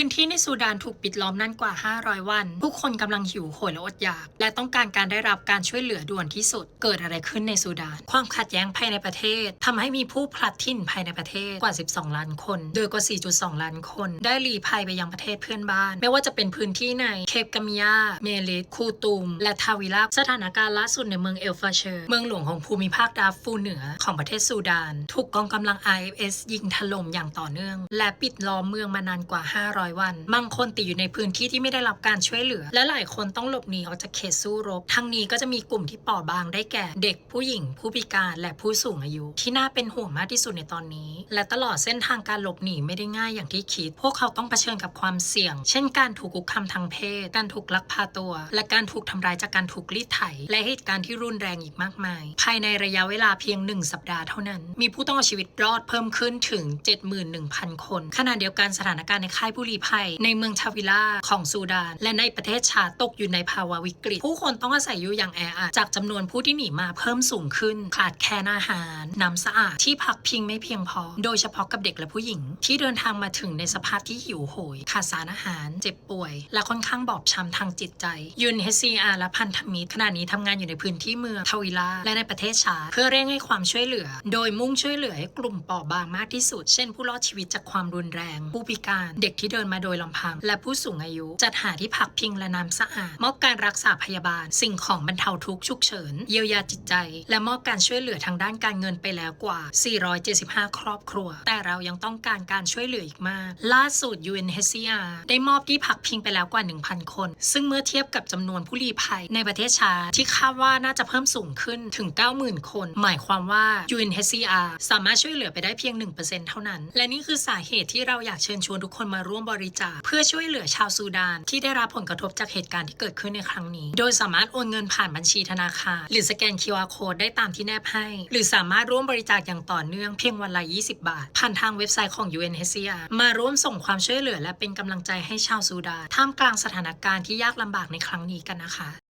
พื้นที่ในซูดานถูกปิดล้อมนานกว่า 500 วัน ผู้คนกำลังหิวโหยและอดอยาก และต้องการการได้รับการช่วยเหลือด่วนที่สุด เกิดอะไรขึ้นในซูดาน ความขัดแย้งภายในประเทศทำให้มีผู้พลัดถิ่นภายในประเทศกว่า 12 ล้านคน โดยกว่า 4.2 ล้านคน ได้ลี้ภัยไปยังประเทศเพื่อนบ้าน ไม่ว่าจะเป็นพื้นที่ในเคปกามิยา เมลิสคูตุมและทาวิลาสถานการณ์ล่าสุดในเมืองเอลฟาเชอร์ เมืองหลวงของภูมิภาคดาร์ฟูเหนือของประเทศซูดาน ถูกกองกำลัง IFS ยิงถล่มอย่างต่อเนื่อง และปิดล้อมเมืองมานานกว่า 500วัน บางคนติดอยู่ในพื้นที่ที่ไม่ได้รับการช่วยเหลือ และหลายคนต้องหลบหนีออกจากเขตสู้รบ ทั้งนี้ก็จะมีกลุ่มที่เปราะบางได้แก่ เด็กผู้หญิง ผู้พิการและผู้สูงอายุ ที่น่าเป็นห่วงมากที่สุดในตอนนี้ และตลอดเส้นทางการหลบหนีไม่ได้ง่ายอย่างที่คิด พวกเขาต้องเผชิญกับความเสี่ยง เช่นการถูกคุกคามทางเพศ การถูกลักพาตัว และการถูกทำร้ายจากการถูกรีดไถ และเหตุการณ์ที่รุนแรงอีกมากมาย ภายในระยะเวลาเพียงหนึ่งสัปดาห์เท่านั้น มีผู้ต้องเอาชีวิตรอดเพิ่มขึ้นถึง 71,000 คน ขณะเดียวกันสถานการณ์ในค่ายผู้ลี้ภัย ในเมืองทาวิล่าของซูดาน และในประเทศชาติตกอยู่ในภาวะวิกฤต ผู้คนต้องอาศัยอยู่อย่างแออัดจากจำนวนผู้ที่หนีมาเพิ่มสูงขึ้น ขาดแคลนอาหาร น้ำสะอาดที่พักพิงไม่เพียงพอ โดยเฉพาะกับเด็กและผู้หญิง ที่เดินทางมาถึงในสภาพที่หิวโหย ขาดสารอาหาร เจ็บป่วย และค่อนข้างบอบช้ำทางจิตใจยูนเฮซีอาและพันธมิตรขณะนี้ทำงานอยู่ในพื้นที่เมืองทาวิลาและในประเทศชาติเพื่อเร่งให้ความช่วยเหลือ โดยมุ่งช่วยเหลือให้กลุ่มเปราะบางมากที่สุด เช่น ผู้รอดชีวิตจากความรุนแรง ผู้พิการ เด็กที่เดินดินมาโดยลำพัง และผู้สูงอายุ จัดหาที่พักพิงและน้ำสะอาด มอบการรักษาพยาบาล สิ่งของบรรเทาทุกข์ฉุกเฉิน เยียวยาจิตใจ และมอบการช่วยเหลือทางด้านการเงินไปแล้วกว่า 475 ครอบครัว แต่เรายังต้องการการช่วยเหลืออีกมาก ล่าสุด UNHCR ได้มอบที่พักพิงไปแล้วกว่า 1,000 คน ซึ่งเมื่อเทียบกับจำนวนผู้ลี้ภัยในประเทศชาติที่คาดว่าน่าจะเพิ่มสูงขึ้นถึง 90,000 คน หมายความว่า UNHCR สามารถช่วยเหลือไปได้เพียง 1%เท่านั้น และนี่คือสาเหตุที่เราอยากเชิญชวนทุกคนมาร่วมบริจาคเพื่อช่วยเหลือชาวซูดาน ที่ได้รับผลกระทบจากเหตุการณ์ที่เกิดขึ้นในครั้งนี้ โดยสามารถโอนเงินผ่านบัญชีธนาคาร หรือสแกน QR code ได้ตามที่แนบให้ หรือสามารถร่วมบริจาคอย่างต่อเนื่องเพียงวันละ 20 บาท ผ่านทางเว็บไซต์ของ UNHCR มาร่วมส่งความช่วยเหลือและเป็นกำลังใจให้ชาวซูดานท่ามกลางสถานการณ์ที่ยากลำบากในครั้งนี้กันนะคะ